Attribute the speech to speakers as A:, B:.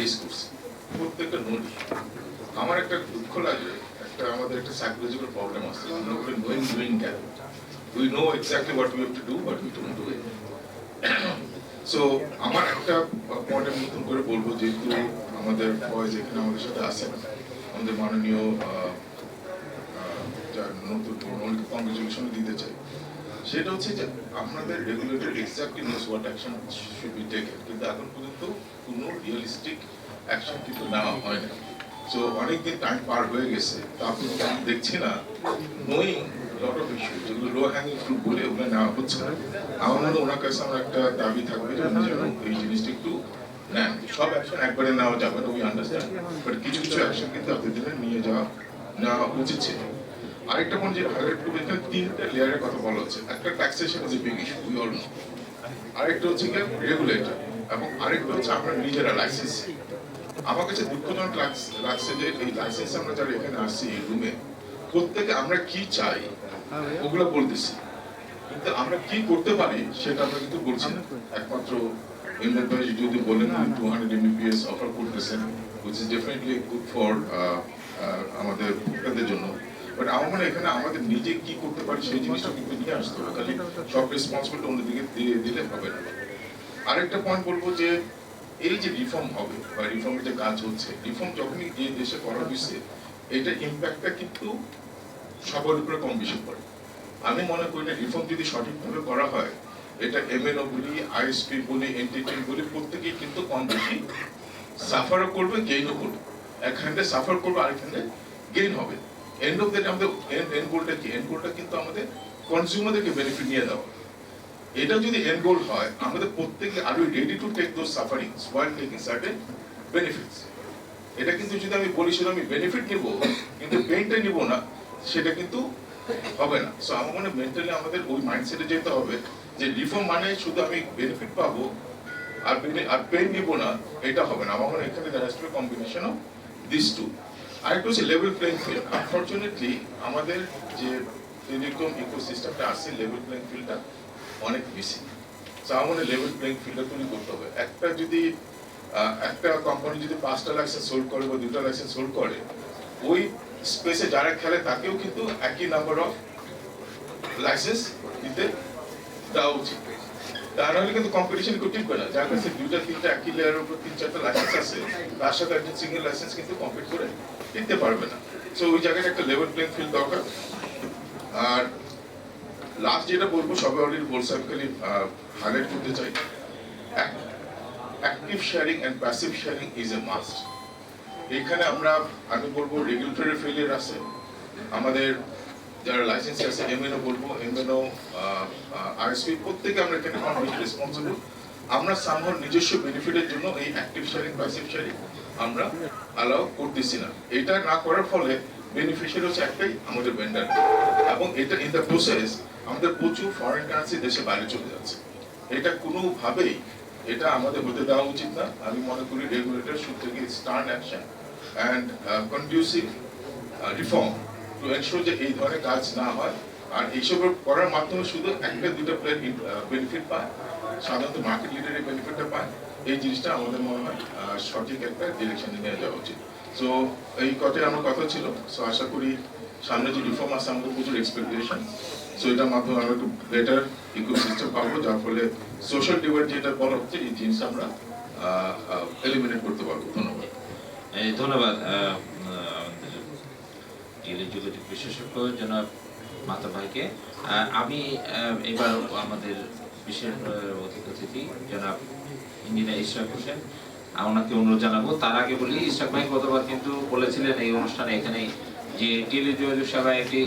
A: Face করছি প্রত্যেকটা note আমার একটা দুঃখ লাগে, একটা আমাদের একটা সাইকোলজিক্যাল প্রবলেম আছে, আমরা বলি knowing doing gap we know exactly what we have to do but we don't do it so আমার একটা পয়েন্ট আমি নতুন করে বলব, যেহেতু আমাদের বয়েজ এখানে আমাদের সাথে আছেন, আমাদের মাননীয় নতুন কংগ্রেচুলেশন দিতে চাই। সেটা হচ্ছে যে আপনাদের knows what action should be taken কিন্তু এখন পর্যন্ত কোনো রিয়েলিস্টিক অ্যাকশন কিন্তু নেওয়া হয় না সো টাইম পার হয়ে গেছে, তা আপনি দেখছি না নোয়িং লট অফ ইস্যু যেগুলো লো হ্যাঙ্গিং বলে ওগুলো নেওয়া হচ্ছে না। আমার মনে ওনার কাছে আমার একটা দাবি থাকবে যে যেন এই একটু নেন। সব অ্যাকশন একবারে নেওয়া যাবে না উই আন্ডারস্ট্যান্ড বাট কিছু কিছু অ্যাকশন কিন্তু এতদিনে নিয়ে যাওয়া, নেওয়া উচিত ছিল। আরেকটা যেটা হাইলাইট করব তিনটা লেয়ারের কথা বলা হচ্ছে। একটা taxation is big issue we all know আরেকটা হচ্ছে কি রেগুলেটর এবং আরেকটা হচ্ছে আমরা নিজেরা লাইসেন্স আমার কাছে দুঃখজনক লাগ- লাগছে যে এই লাইসেন্স আমরা যারা এখানে আসছি এই রুমে প্রত্যেকে আমরা কি চাই ওগুলো বলতেছি। কিন্তু আমরা কি করতে পারি সেটা আমরা কিন্তু বলছি না। একমাত্র ভাই যদি বলেন টু হান্ড্রেড এমবিপিএস অফার করতেছেন which is definitely good for আমাদের ভোক্তাদের জন্য। বাট আমার এখানে আমাদের নিজে কি করতে পারি সেই জিনিসটা কিন্তু নিয়ে আসতে হবে। সব রেসপন্সিবিলিটি অন্যদিকে দিয়ে দিলে হবে না। আরেকটা পয়েন্ট বলব যে, এই যে রিফর্ম হবে বা রিফর্মের যে কাজ হচ্ছে রিফর্ম যখনই দেশে করা হয়েছে, এটা ইম্প্যাক্টটা কিন্তু সবার উপরে কম বেশি পড়ে। আমি মনে করি না রিফর্ম যদি সঠিকভাবে করা হয়, এটা এমএনও বলি আইএসপি বলি এনটিটি বলি, প্রত্যেকেই কিন্তু কম বেশি সাফারও করবে গেইনও করবে। একখানে সাফার করবে, আরেকখানে গেইন হবে। এন্ড অফ দ্যাট আমাদের এন্ড গোলটা কি? এন্ড গোলটা কিন্তু আমাদের কনজিউমারদেরকে বেনিফিট নিয়ে দেওয়া এটা যদি এন্ড গোল হয়, আমাদের প্রত্যেকে আর we ready to take those sufferings while taking certain benefits এটা কিন্তু যদি আমি বলি শুধু আমি বেনিফিট নিব, কিন্তু পেইনটা নিব না, সেটা কিন্তু হবে না। সো আমার মনে মেন্টালি আমাদের ওই মাইন্ডসেটে যেতে হবে যে রিফর্ম মানে শুধু আমি বেনিফিট পাবো আর আর পেন নিব না, এটা হবে না। আমার মনে এখানে there has to combination of this two আরেকটা হচ্ছে লেভেল প্লেইং ফিল্ড আনফরচুনেটলি আমাদের যে টেলিকম ইকোসিস্টেমটা আছে লেভেল প্লেইং ফিল্ডটা অনেক বেশি। আমার মনে লেভেল প্লেইং ফিল্ডটা তৈরি করতে হবে। একটা যদি একটা কোম্পানি যদি পাঁচটা লাইসেন্স হোল্ড করে বা দুটা লাইসেন্স হোল্ড করে, ওই স্পেসে যারা খেলে, তাকেও কিন্তু একই নাম্বার অফ লাইসেন্স দিতে দেওয়া উচিত। তা নাহলে কিন্তু কম্পিটিশন না। যার কাছে দুইটা, তিনটা উপর তিন, চারটা লাইসেন্স আছে, তার সাথে একজন সিঙ্গেল লাইসেন্স কিন্তু করে পারবে না। সো ওই একটা লেভেল ফিল্ড দরকার। আর লাস্ট যেটা বলব সবে অলরেডি বলছে, আমি খালি হাইলাইট করতে চাই। Active sharing and passive sharing is a must এখানে আমরা আমি বলব রেগুলেটরি ফেলিয়ার আছে। আমাদের যারা লাইসেন্স আছে এমএনও বলব এমএনও আরএসপি প্রত্যেকে আমরা এখানে কম বেশি রেসপন্সিবল আমরা সামহার নিজস্ব বেনিফিটের জন্য এই অ্যাক্টিভ শেয়ারিং প্যাসিভ শেয়ারিং আমরা অ্যালাউ করতেছি না। এটা না করার ফলে বেনিফিশিয়ারি হচ্ছে একটাই, আমাদের ভেন্ডার এবং এটা ইন দ্য প্রসেস আমাদের প্রচুর ফরেন কারেন্সি দেশে বাইরে চলে যাচ্ছে। এটা কোনোভাবেই, এটা আমাদের হতে দেওয়া উচিত না। আমি মনে করি রেগুলেটর থেকে stern action and conducive reform to যে এই ধরনের কাজ না হয়। আর করার মাধ্যমে শুধু একটা দুটো প্লেয়ার বেনিফিট পায়। সাধারণত মার্কেট লিডারের বেনিফিটটা পায়। এই জিনিসটা আমাদের মনে হয় সঠিক একটা ডিরেকশনে নিয়ে যাওয়া উচিত। সো এই কথাই আমার কথা ছিল। সো আশা করি সামনে যে রিফর্ম আছে আমাদের প্রচুর এক্সপেকটেশন সো এটার মাধ্যমে আমরা একটু বেটার ইকোসিস্টেম পাবো, যার ফলে সোশ্যাল ডিভাইড যেটা বলা হচ্ছে, এই জিনিসটা আমরা এলিমিনেট করতে পারব। ধন্যবাদ।
B: ধন্যবাদ। টেলিযোগাযোগ বিশেষজ্ঞ জনাব মাতা ভাইকে আমি এবার আমাদের বিশেষ অতিথি জনাব ইঞ্জিনিয়ার ইশরাক হোসেন ওনাকে অনুরোধ জানাব। তার আগে বলি ইশরাক ভাই গতবার কিন্তু বলেছিলেন এই অনুষ্ঠানে এখানে যে টেলিযোগাযোগ সেবা একটি